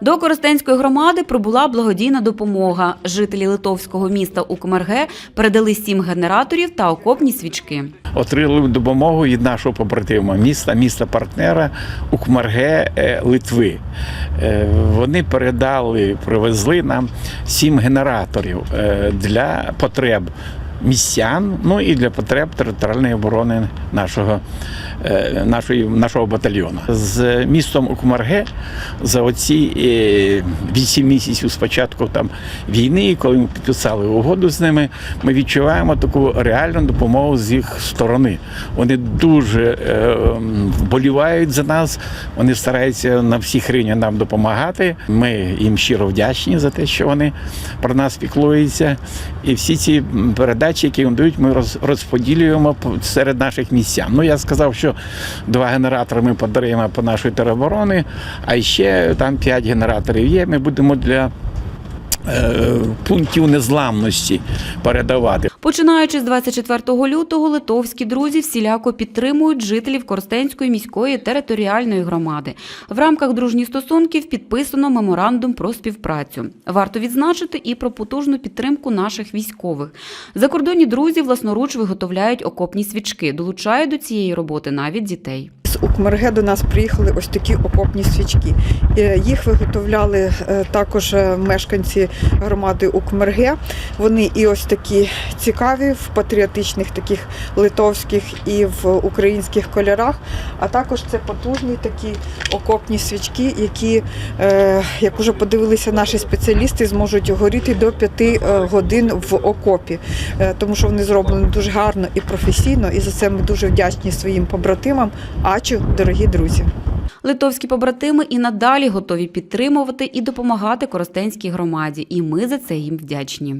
До Коростенської громади прибула благодійна допомога. Жителі литовського міста Укмерге передали сім генераторів та окопні свічки. отримали допомогу від нашого побратима міста, міста партнера Укмарге е, Литви. Е, Вони передали, привезли нам сім генераторів е, для потреб містян, ну і для потреб територіальної оборони нашого, е, нашої, нашого батальйону. З містом Укмарге за оці е, вісім місяців спочатку там війни, коли ми підписали угоду з ними, ми відчуваємо таку реальну допомогу з їх сторони. Вони дуже е, вболівають за нас, вони стараються на всіх рівнях нам допомагати. Ми їм щиро вдячні за те, що вони про нас піклуються. І всі ці м, передачі, які їм дають, ми розподілюємо серед наших містян. Ну я сказав, що два генератори ми подаруємо по нашої тероборони, а ще там п'ять генераторів є. Ми будемо для е, пунктів незламності передавати. Починаючи з 24 лютого, литовські друзі всіляко підтримують жителів Коростенської міської територіальної громади. В рамках дружніх стосунків підписано меморандум про співпрацю. Варто відзначити і про потужну підтримку наших військових. Закордонні друзі власноруч виготовляють окопні свічки, долучають до цієї роботи навіть дітей. З Укмерге до нас приїхали ось такі окопні свічки. Е, Їх виготовляли е, також е, мешканці громади Укмерге. Вони і ось такі цікаві в патріотичних таких литовських і в українських кольорах. А також це потужні такі окопні свічки, які, як уже подивилися наші спеціалісти, зможуть горіти до 5 годин в окопі, тому що вони зроблені дуже гарно і професійно. І за це ми дуже вдячні своїм побратимам. Ачу, дорогі друзі. Литовські побратими і надалі готові підтримувати і допомагати Коростенській громаді, і ми за це їм вдячні.